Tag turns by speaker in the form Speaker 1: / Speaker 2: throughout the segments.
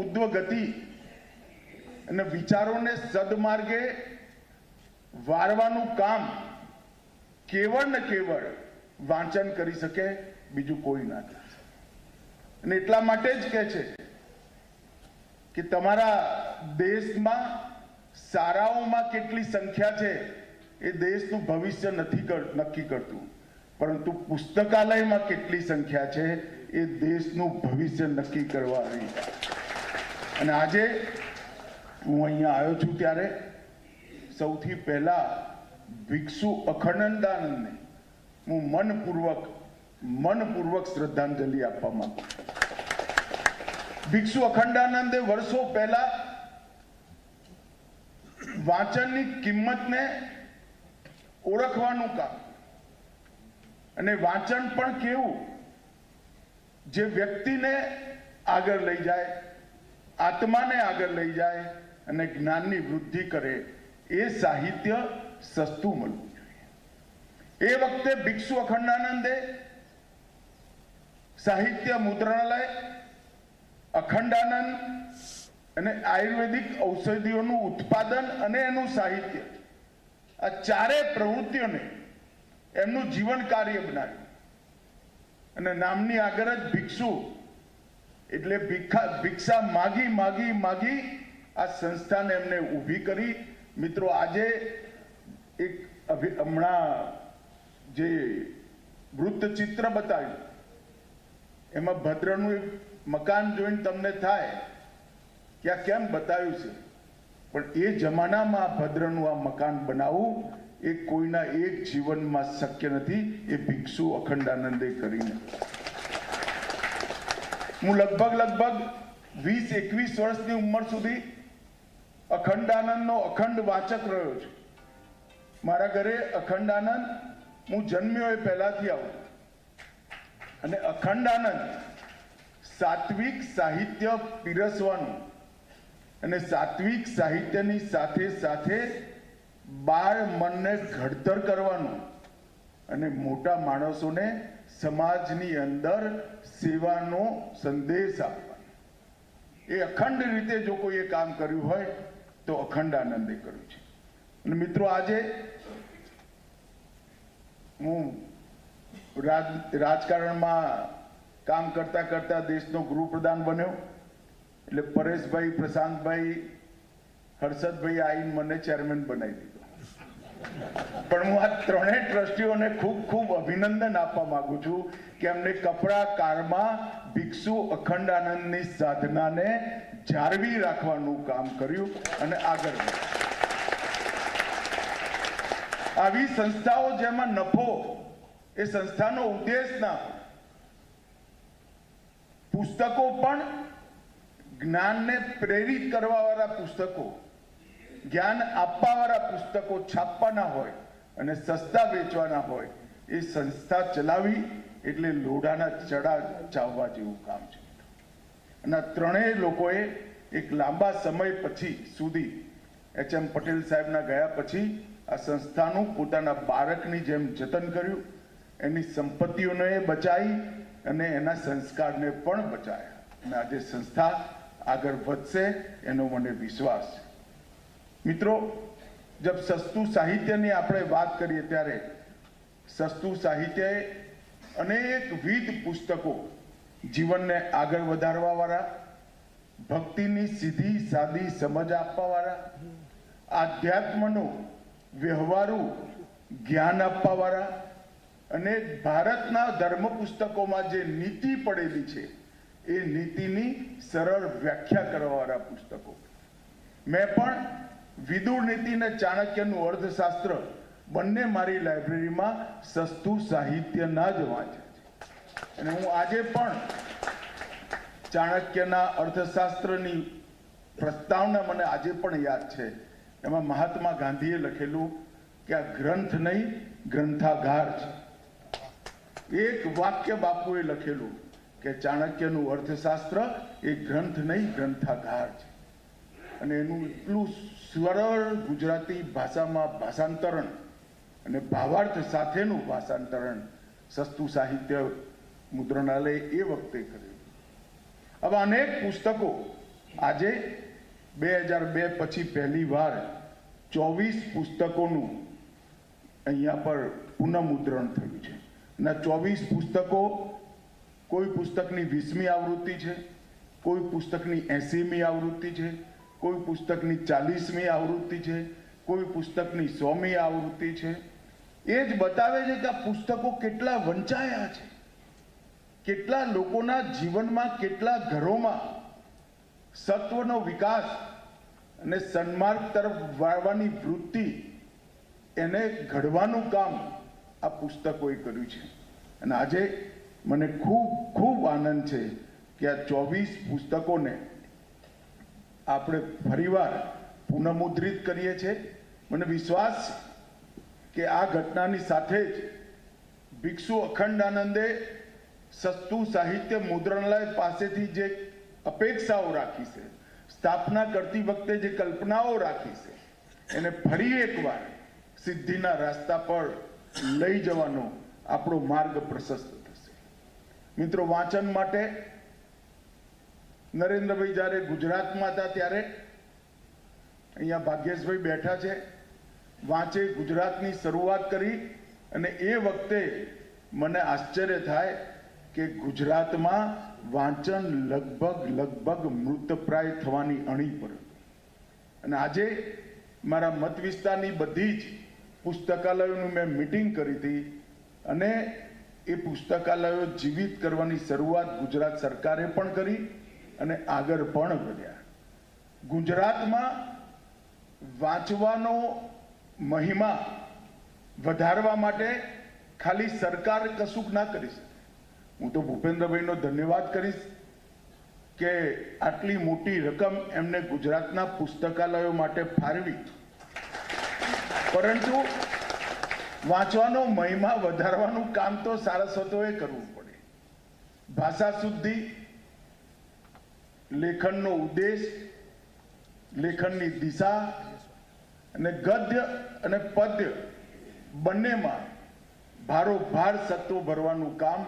Speaker 1: ઉદ્વ ગતિ અને વિચારોને સદમાર્ગે વારવાનું કામ કેવળ ને કેવળ વાંચન કરી શકે, બીજું કોઈ ના કરી અને એટલા માટે જ કહે છે કે તમારા દેશમાં શાળાઓમાં કેટલી સંખ્યા છે એ દેશનું ભવિષ્ય નથી નક્કી કરતું. પરંતુ પુસ્તકાલયમાં કેટલી સંખ્યા છે એ દેશનું ભવિષ્ય નક્કી કરવા આવી. અને આજે હું અહીંયા આવ્યો છું ત્યારે સૌથી પહેલા ભિક્ષુ અખંડાનંદને હું મનપૂર્વક મનપૂર્વક શ્રદ્ધાંજલિ આપવા માંગુ. ભિક્ષુ અખંડાનંદે વર્ષો પહેલા વાંચનની કિંમતને ઓળખવાનું કામ અને વાંચન પણ કેવું જે વ્યક્તિને આગળ લઈ જાય આત્માને આગળ લઈ જાય અને જ્ઞાનની વૃદ્ધિ કરે, એ સાહિત્ય સસ્તું મળવું જોઈએ. એ વખતે ભિક્ષુ અખંડાનંદે સાહિત્ય મુદ્રણાલય અખંડાનંદ અને આયુર્વેદિક ઔષધિઓનું ઉત્પાદન અને એનું સાહિત્ય, આ ચારે પ્રવૃત્તિઓને એમનું જીવન કાર્ય બનાવ્યું. અને નામની આગળ જ ભિક્ષુ એટલે ભિક્ષા ભિક્ષા માગી માગી માગી આ સંસ્થાને એમને ઊભી કરી. મિત્રો, આજે એક હમણાં જે વૃત્તચિત્ર બતાવ્યું, એમાં ભદ્રનું એક મકાન જોઈને તમને થાય કે આ કેમ બતાવ્યું છે. પણ એ જમાનામાં ભદ્રનું આ મકાન બનાવવું એ કોઈના એક જીવનમાં શક્ય નથી. એ ભિક્ષુ અખંડાનંદે કરીને. હું લગભગ લગભગ વીસ, એકવીસ વર્ષની ઉંમર સુધી અખંડાનંદનો અખંડ વાચક રહ્યો છું. મારા ઘરે અખંડાનંદ હું જન્મ્યો એ પહેલાથી આવું. અને અખંડ આનંદ સાત્વિક સાહિત્ય પીરસવાનું અને સાત્વિક સાહિત્યની સાથે સાથે બાળ મનને ઘડતર કરવાનું અને મોટા માણસોને સમાજની અંદર સેવાનો સંદેશ આપવાનો. એ અખંડ રીતે જો કોઈએ કામ કર્યું હોય, તો અખંડ આનંદે કર્યું છે. અને મિત્રો, આજે હું રાજ, રાજકારણમાં કામ કરતા કરતા દેશનો ગૃહપ્રધાન બન્યો. એટલે પરેશભાઈ, પ્રશાંતભાઈ, હર્ષદભાઈ આવીને મને ચેરમેન બનાવી દીધો. પણ હું આ ત્રણેય ટ્રસ્ટીઓને ખૂબ ખૂબ અભિનંદન આપવા માંગુ છું કે અમને કપડા, કારમાં, ભિક્ષુ, અખંડાનંદની સાધનાને જાળવી રાખવાનું કામ કર્યું અને આગળ આવી સંસ્થાઓ જેમાં નફો એ સંસ્થાનો ઉદ્દેશ ના પુસ્તકો પણ જ્ઞાનને પ્રેરિત કરવા વાળા પુસ્તકો જ્ઞાન આપવાવાળા પુસ્તકો છાપવાના હોય અને સસ્તા વેચવાના હોય, એ સંસ્થા ચલાવી એટલે લોઢાના ચડા ચાવવા જેવું કામ છે. અને ત્રણેય લોકોએ એક લાંબા સમય પછી સુધી એચ એમ પટેલ સાહેબના ગયા પછી આ સંસ્થાનું પોતાના બાળકની જેમ જતન કર્યું, એની સંપત્તિઓને બચાવી અને એના સંસ્કારને પણ બચાવ્યા અને આજે સંસ્થા આગળ વધશે એનો મને વિશ્વાસ છે. મિત્રો, જબ સસ્તું સાહિત્યની આપણે વાત કરીએ ત્યારે સસ્તું સાહિત્યએ અનેકવિધ પુસ્તકો જીવનને આગળ વધારવા વાળા ભક્તિની સીધી સાદી સમજ આપવા વાળા આધ્યાત્મનું વ્યવહારુ જ્ઞાન આપવા વાળા અને ભારતના ધર્મ પુસ્તકોમાં જે નીતિ પડેલી છે, એ નીતિની સરળ વ્યાખ્યા કરવા વાળા પુસ્તકો. મેં પણ વિદુર નીતિ અને ચાણક્યનું અર્થશાસ્ત્ર બંને મારી લાઇબ્રેરીમાં સસ્તું સાહિત્યના જ વાંચે છે. અને હું આજે પણ ચાણક્યના અર્થશાસ્ત્રની પ્રસ્તાવના મને આજે પણ યાદ છે. એમાં મહાત્મા ગાંધીએ લખેલું કે આ ગ્રંથ નહીં, ગ્રંથાગાર છે. એક વાક્ય બાપુએ લખેલું કે ચાણક્યનું અર્થશાસ્ત્ર એ ગ્રંથ નહીં, ગ્રંથાગાર છે. અને એનું એટલું સરળ ગુજરાતી ભાષામાં ભાષાંતરણ અને ભાવાર્થ સાથેનું ભાષાંતરણ સસ્તું સાહિત્ય મુદ્રણાલય એ વખતે કર્યું. આવા અનેક પુસ્તકો આજે બે હજાર બે પછી પહેલી વાર ચોવીસ પુસ્તકોનું અહીંયા પર પુનઃમુદ્રણ થયું છે. અને ચોવીસ પુસ્તકો કોઈ પુસ્તકની વીસમી આવૃત્તિ છે, કોઈ પુસ્તકની એંસીમી આવૃત્તિ છે કોઈ પુસ્તકની ચાલીસમી આવૃત્તિ છે, કોઈ પુસ્તકની સોમી આવૃત્તિ છે. એ જ બતાવે છે કે આ પુસ્તકો કેટલા વંચાયા છે. કેટલા લોકોના જીવનમાં, કેટલા ઘરોમાં સત્વનો વિકાસ અને સન્માર્ગ તરફ વાળવાની વૃત્તિ એને ઘડવાનું કામ આ પુસ્તકોએ કર્યું છે. અને આજે મને ખૂબ ખૂબ આનંદ છે કે આ ચોવીસ પુસ્તકોને આપણે ફરીવાર પુનઃમુદ્રિત કરીએ છીએ. મને વિશ્વાસ કે આ ઘટનાની સાથે જ ભિક્ષુ અખંડ આનંદે સસ્તું સાહિત્ય મુદ્રણાલય પાસેથી જે અપેક્ષાઓ રાખી છે, સ્થાપના કરતી વખતે જે કલ્પનાઓ રાખી છે, એને ફરી એકવાર સિદ્ધિના રસ્તા પર લઈ જવાનો આપણો માર્ગ પ્રશસ્ત થશે. મિત્રો, વાંચન માટે નરેન્દ્રભાઈ જ્યારે ગુજરાતમાં હતા ત્યારે અહીંયા ભાગ્યેશભાઈ બેઠા છે, વાંચે ગુજરાતની શરૂઆત કરી અને એ વખતે મને આશ્ચર્ય થાય કે ગુજરાતમાં વાંચન લગભગ લગભગ મૃતપ્રાય થવાની અણી પર અને આજે મારા મત વિસ્તારની બધી જ પુસ્તકાલયોનું મેં મિટિંગ કરી હતી અને એ પુસ્તકાલયો જીવિત કરવાની શરૂઆત ગુજરાત સરકારે પણ કરી અને આગળ પણ વધ્યા. ગુજરાતમાં વાંચવાનો મહિમા વધારવા માટે ખાલી સરકાર કશુંક ના કરીશ. હું તો ભૂપેન્દ્રભાઈનો ધન્યવાદ કરીશ કે આટલી મોટી રકમ એમને ગુજરાતના પુસ્તકાલયો માટે ફાળવી. પરંતુ વાંચવાનો મહિમા વધારવાનું કામ તો સારસ્વતોએ કરવું પડે. ભાષા શુદ્ધિ લેખનનો ઉદ્દેશ, લેખનની દિશા અને ગદ્ય અને પદ્ય બંનેમાં ભારોભાર સત્વ ભરવાનું કામ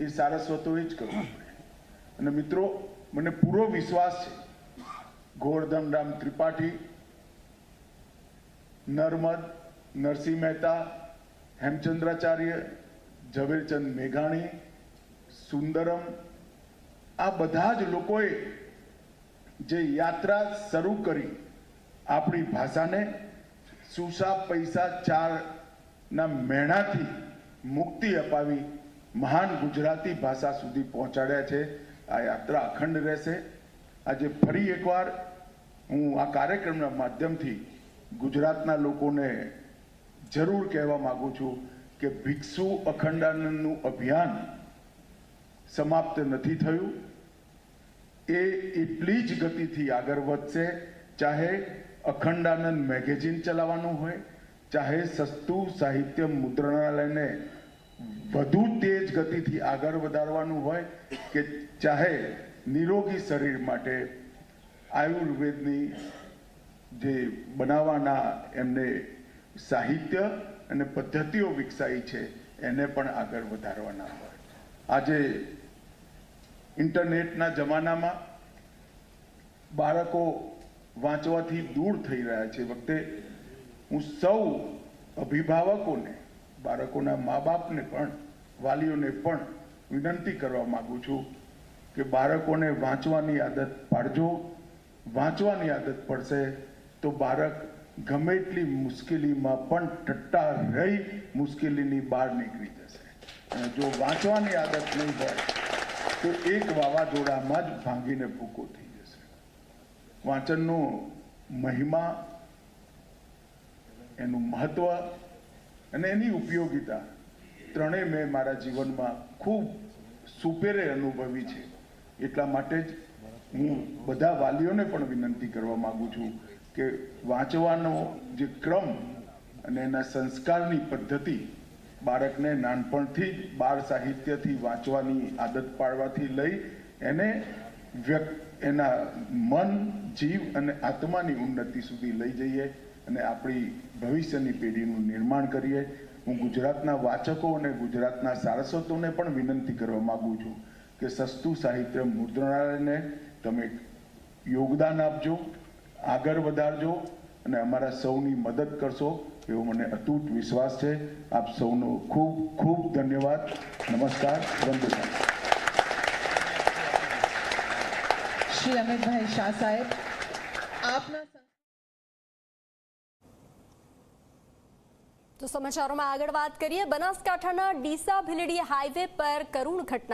Speaker 1: એ સારસ્વતોએ જ કરવું અને મિત્રો, મને પૂરો વિશ્વાસ છે, ગોવર્ધન રામ ત્રિપાઠી, નર્મદ, નરસિંહ મહેતા, હેમચંદ્રાચાર્ય, ઝવેરચંદ મેઘાણી, સુંદરમ આ બધા જ લોકોએ જે યાત્રા શરૂ કરી આપણી ભાષાને, સુસા પૈસા ચારના મહેણાથી મુક્તિ અપાવી મહાન ગુજરાતી ભાષા સુધી પહોંચાડ્યા છે. આ યાત્રા અખંડ રહેશે. આજે ફરી એકવાર હું આ કાર્યક્રમના માધ્યમથી ગુજરાતના લોકોને જરૂર કહેવા માગું છું કે ભિક્ષુ અખંડાનંદનું અભિયાન સમાપ્ત નથી થયું. એ એટલી જ ગતિથી આગળ વધશે, ચાહે અખંડાનંદ મેગેઝિન ચલાવવાનું હોય, ચાહે સસ્તું સાહિત્ય મુદ્રણાલયને વધુ તેજ ગતિથી આગળ વધારવાનું હોય, કે ચાહે નિરોગી શરીર માટે આયુર્વેદની જે બનાવવાના એમને સાહિત્ય અને પદ્ધતિઓ વિકસાઈ છે, એને પણ આગળ વધારવાના હોય. આજે ઇન્ટરનેટના જમાનામાં બાળકો વાંચવાથી દૂર થઈ રહ્યા છે. વખતે હું સૌ અભિભાવકોને, બાળકોના મા બાપને પણ, વાલીઓને પણ વિનંતી કરવા માગું છું કે બાળકોને વાંચવાની આદત પાડજો. વાંચવાની આદત પડશે તો બાળક ગમે એટલી મુશ્કેલીમાં પણ ટટ્ટા રહી મુશ્કેલીની બહાર નીકળી જશે. અને જો વાંચવાની આદત નહીં હોય તો એક વાવાઝોડામાં જ ભાંગીને ભૂકો થઈ જશે. વાંચનનો મહિમા, એનું મહત્વ અને એની ઉપયોગિતા ત્રણેય મેં મારા જીવનમાં ખૂબ સુપેરે અનુભવી છે. એટલા માટે જ હું બધા વાલીઓને પણ વિનંતી કરવા માગું છું કે વાંચવાનો જે ક્રમ અને એના સંસ્કારની પદ્ધતિ બાળકને નાનપણથી જ બાળ સાહિત્યથી વાંચવાની આદત પાડવાથી લઈ એને વ્યક્ત એના મન, જીવ અને આત્માની ઉન્નતિ સુધી લઈ જઈએ અને આપણી ભવિષ્યની પેઢીનું નિર્માણ કરીએ. હું ગુજરાતના વાચકો અને ગુજરાતના સારસ્વતોને પણ વિનંતી કરવા માગું છું કે સસ્તું સાહિત્ય મુદ્રણાલયને તમે યોગદાન આપજો, આગળ વધારજો અને અમારા સૌની મદદ કરશો. એવો મને અતૂટ વિશ્વાસ છે. આપ સૌનો ખૂબ ખૂબ ધન્યવાદ. નમસ્કાર. વંદે
Speaker 2: શ્રી અમિતભાઈ શાહ સાહેબ આપના
Speaker 3: તો સમાચારોમાં આગળ વાત કરીએ. બનાસકાંઠાના ડીસા ભીલડી હાઈવે પર કરુણ ઘટના